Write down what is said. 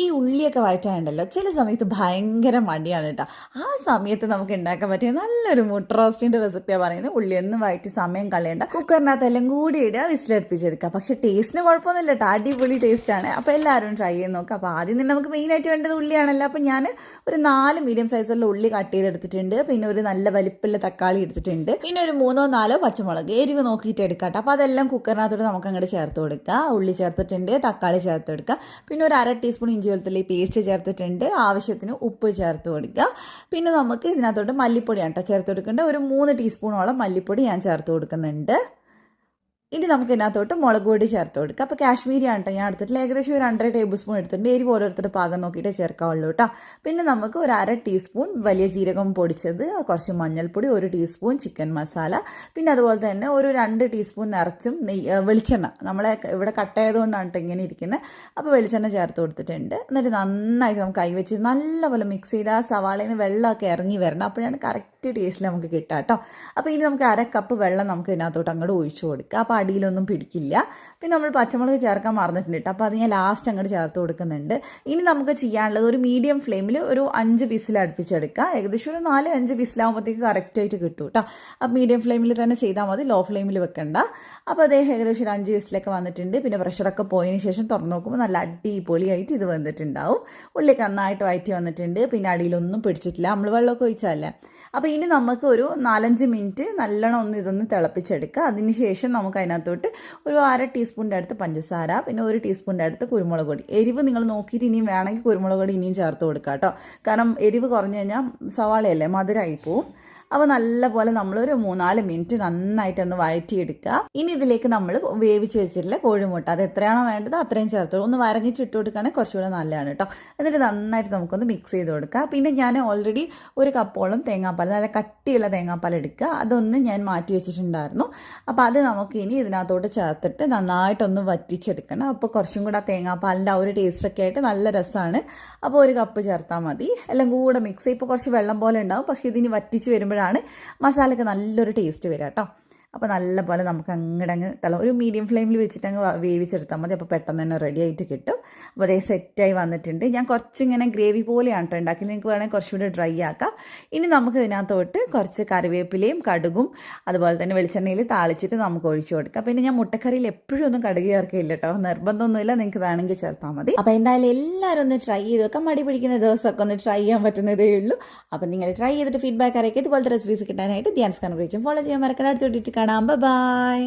ഈ ഉള്ളിയൊക്കെ വഴറ്റാനുണ്ടല്ലോ. ചില സമയത്ത് ഭയങ്കര മടിയാണ് കേട്ടോ. ആ സമയത്ത് നമുക്ക് ഉണ്ടാക്കാൻ പറ്റിയ നല്ലൊരു മുട്ട റോസ്റ്റിന്റെ റെസിപ്പിയാണ് പറയുന്നത് ഉള്ളിയൊന്നും വഴറ്റി സമയം കളയണ്ട. കുക്കറിനകത്ത് എല്ലാം കൂടി ഇടുക വിസിലടുപ്പിച്ചെടുക്കുക. പക്ഷേ ടേസ്റ്റിന് കുഴപ്പമൊന്നുമില്ല കേട്ടോ. അടിപൊളി ടേസ്റ്റാണ് അപ്പോൾ എല്ലാവരും ട്രൈ ചെയ്ത് നോക്കുക അപ്പോൾ ആദ്യം തന്നെ നമുക്ക് മെയിനായിട്ട് വേണ്ടത് ഉള്ളിയാണല്ലോ. അപ്പോൾ ഞാൻ ഒരു നാല് മീഡിയം സൈസുള്ള ഉള്ളി കട്ട് ചെയ്തെടുത്തിട്ടുണ്ട്. പിന്നെ ഒരു നല്ല വലിപ്പമുള്ള തക്കാളി എടുത്തിട്ടുണ്ട്. പിന്നെ ഒരു മൂന്നോ നാലോ പച്ചമുളക് എരിവ് നോക്കിയിട്ട് എടുക്കാം അപ്പോൾ അതെല്ലാം കുക്കറിനകത്തോട്ട് നമുക്ക് അങ്ങോട്ട് ചേർത്ത് കൊടുക്കുക ഉള്ളി ചേർത്തിട്ടുണ്ട് തക്കാളി ചേർത്ത് കൊടുക്കുക പിന്നെ ഒരു അര ടീസ്പൂൺ ഇഞ്ചി വെളുത്തുള്ളി പേസ്റ്റ് ചേർത്തിട്ടുണ്ട്. ആവശ്യത്തിന് ഉപ്പ് ചേർത്ത് കൊടുക്കുക. പിന്നെ നമുക്ക് ഇതിനകത്തോട്ട് മല്ലിപ്പൊടിയാണ് കേട്ടോ ചേർത്ത് കൊടുക്കേണ്ടത്. ഒരു മൂന്ന് ടീസ്പൂണോളം മല്ലിപ്പൊടി ഞാൻ ചേർത്ത് കൊടുക്കുന്നുണ്ട്. ഇനി നമുക്ക് ഇതിനകത്തോട്ട് മുളക് പൊടി ചേർത്ത് കൊടുക്കുക അപ്പോൾ കാശ്മീരി ആണ്ട്ടോ ഞാൻ എടുത്തിട്ട് ഏകദേശം ഒരു രണ്ടര ടേബിൾ സ്പൂൺ എടുത്തിട്ടുണ്ട്. എരിവ് ഓരോരുത്തരുടെ പാകം നോക്കിയിട്ട് ചേർക്കാവുള്ളൂ കേട്ടോ. പിന്നെ നമുക്ക് ഒരു അര ടീസ്പൂൺ വലിയ ജീരകം പൊടിച്ചത് കുറച്ച് മഞ്ഞൾപ്പൊടി ഒരു ടീസ്പൂൺ ചിക്കൻ മസാല പിന്നെ അതുപോലെ തന്നെ ഒരു രണ്ട് ടീസ്പൂൺ നിറച്ചും നെയ്യ് വെളിച്ചെണ്ണ. നമ്മളെ ഇവിടെ കട്ടായതുകൊണ്ടാണ് കേട്ടോ ഇങ്ങനെ ഇരിക്കുന്നത് അപ്പോൾ വെളിച്ചെണ്ണ ചേർത്ത് കൊടുത്തിട്ടുണ്ട്. എന്നിട്ട് നന്നായിട്ട് നമുക്ക് കൈവച്ച് നല്ലപോലെ മിക്സ് ചെയ്ത് ആ സവാളയിൽ നിന്ന് വെള്ളമൊക്കെ ഇറങ്ങി വരണം. അപ്പോഴാണ് കറക്റ്റ് ടേസ്റ്റിൽ നമുക്ക് കിട്ടുക കേട്ടോ അപ്പോൾ ഇനി നമുക്ക് അര കപ്പ് വെള്ളം നമുക്ക് ഇതിനകത്തോട്ട് അങ്ങോട്ട് ഒഴിച്ചു കൊടുക്കുക അപ്പോൾ അടിയിലൊന്നും പിടിക്കില്ല. പിന്നെ നമ്മൾ പച്ചമുളക് ചേർക്കാൻ മറന്നിട്ടുണ്ട് കേട്ടോ അപ്പോൾ അത് ഞാൻ ലാസ്റ്റ് അങ്ങോട്ട് ചേർത്ത് കൊടുക്കുന്നുണ്ട്. ഇനി നമുക്ക് ചെയ്യാനുള്ളത് ഒരു മീഡിയം ഫ്ലെയിമിൽ ഒരു അഞ്ച് വിസിൽ അടുപ്പിച്ചെടുക്കുക ഏകദേശം ഒരു നാല് അഞ്ച് വിസിലാകുമ്പോഴത്തേക്ക് കറക്റ്റായിട്ട് കിട്ടും കേട്ടോ അപ്പോൾ മീഡിയം ഫ്ലെയിമിൽ തന്നെ ചെയ്താൽ മതി. ലോ ഫ്ലെയിമിൽ വെക്കണ്ട. അപ്പോൾ അതേ ഏകദേശം ഒരു അഞ്ച് വിസിലൊക്കെ വന്നിട്ടുണ്ട്. പിന്നെ പ്രഷറൊക്കെ പോയതിന് ശേഷം തുറന്ന് നോക്കുമ്പോൾ നല്ല അടിപൊളിയായിട്ട് ഇത് വന്നിട്ടുണ്ടാവും. ഉള്ളിലേക്ക് നന്നായിട്ട് വയറ്റി വന്നിട്ടുണ്ട്. പിന്നെ അടിയിലൊന്നും പിടിച്ചിട്ടില്ല. നമ്മൾ വെള്ളമൊക്കെ ഒഴിച്ചാലേ അപ്പോൾ ഇനി നമുക്ക് ഒരു നാലഞ്ച് മിനിറ്റ് നല്ലോണം ഒന്ന് ഇതൊന്ന് തിളപ്പിച്ചെടുക്കുക. അതിനുശേഷം നമുക്ക് അതിനകത്തോട്ട് ഒരു അര ടീസ്പൂണിന്റെ അടുത്ത് പഞ്ചസാര പിന്നെ ഒരു ടീസ്പൂണിന്റെ അടുത്ത് കുരുമുളക് പൊടി. എരിവ് നിങ്ങൾ നോക്കിയിട്ട് ഇനിയും വേണമെങ്കിൽ കുരുമുളക് പൊടി ഇനിയും ചേർത്ത് കൊടുക്കുക കേട്ടോ. കാരണം എരിവ് കുറഞ്ഞു കഴിഞ്ഞാൽ സവാളയല്ലേ മധുരമായി പോവും അപ്പോൾ നല്ലപോലെ നമ്മൾ ഒരു മൂന്നാൽ മിനിറ്റ് നന്നായിട്ടൊന്ന് വഴറ്റിയെടുക്കുക ഇനി ഇതിലേക്ക് നമ്മൾ വേവിച്ച് വെച്ചിട്ടുള്ള കോഴിമുട്ട. അത് എത്രയാണോ വേണ്ടത് അത്രയും ചേർത്തോളൂ. ഒന്ന് വരഞ്ഞിട്ട് ഇട്ട് കൊടുക്കുകയാണെങ്കിൽ കുറച്ചുകൂടെ നല്ലതാണ് കേട്ടോ. എന്നിട്ട് നന്നായിട്ട് നമുക്കൊന്ന് മിക്സ് ചെയ്ത് കൊടുക്കുക പിന്നെ ഞാൻ ഓൾറെഡി ഒരു കപ്പോളം തേങ്ങാപ്പാൽ നല്ല കട്ടിയുള്ള തേങ്ങാപ്പാൽ എടുക്കുക അതൊന്ന് ഞാൻ മാറ്റി വെച്ചിട്ടുണ്ടായിരുന്നു. അപ്പോൾ അത് നമുക്ക് ഇനി ഇതിനകത്തോട്ട് ചേർത്തിട്ട് നന്നായിട്ടൊന്ന് വറ്റിച്ചെടുക്കണം. അപ്പോൾ കുറച്ചും കൂടെ ആ തേങ്ങാപ്പാലിന്റെ ആ ഒരു ടേസ്റ്റൊക്കെ ആയിട്ട് നല്ല രസമാണ് അപ്പോൾ ഒരു കപ്പ് ചേർത്താൽ മതി. എല്ലാം കൂടെ മിക്സ് ഇപ്പോൾ കുറച്ച് വെള്ളം പോലെ ഉണ്ടാവും. പക്ഷേ ഇതിന് വറ്റിച്ച് വരുമ്പോഴാണ് മസാലയ്ക്ക് നല്ലൊരു ടേസ്റ്റ് വരിക കേട്ടോ. അപ്പോൾ നല്ലപോലെ നമുക്ക് അങ്ങോട്ട് അങ്ങ് തല ഒരു മീഡിയം ഫ്ലെയിമിൽ വെച്ചിട്ട് അങ്ങ് വേവിച്ചെടുത്താൽ മതി. അപ്പോൾ പെട്ടെന്ന് തന്നെ റെഡി ആയിട്ട് കിട്ടും. അപ്പോൾ അതേ സെറ്റായി വന്നിട്ടുണ്ട്. ഞാൻ കുറച്ചിങ്ങനെ ഗ്രേവി പോലെയാണ് കേട്ടോ ഉണ്ടാക്കി നിങ്ങൾക്ക് വേണമെങ്കിൽ കുറച്ചുകൂടി ഡ്രൈ ആക്കാം. ഇനി നമുക്ക് ഇതിനകത്തോട്ട് കുറച്ച് കറിവേപ്പിലയും കടുകും അതുപോലെ തന്നെ വെളിച്ചെണ്ണയിൽ താളിച്ചിട്ട് നമുക്ക് ഒഴിച്ചു കൊടുക്കാം. പിന്നെ ഞാൻ മുട്ടക്കറിയിൽ എപ്പോഴും ഒന്നും കടുക ചേർക്കില്ല കേട്ടോ നിർബന്ധമൊന്നുമില്ല. നിങ്ങൾക്ക് വേണമെങ്കിൽ ചേർത്താൽ മതി. അപ്പോൾ എന്തായാലും എല്ലാവരും ഒന്ന് ട്രൈ ചെയ്ത് നോക്കാം. മടി പിടിക്കുന്ന ദിവസമൊക്കെ ഒന്ന് ട്രൈ ചെയ്യാൻ പറ്റുന്നതേ ഉള്ളൂ. അപ്പോൾ നിങ്ങൾ ട്രൈ ചെയ്തിട്ട് ഫീഡ്ബാക്ക് അറിയിക്കുക. ഇതുപോലത്തെ റെസിപ്പീസ് കിട്ടാനായിട്ട് ധ്യാൻസ് കൺഗ്രേച്ചും ഫോളോ ചെയ്യാൻ മറക്കണം അടുത്തോട്ടിട്ട് കാണാം ബൈ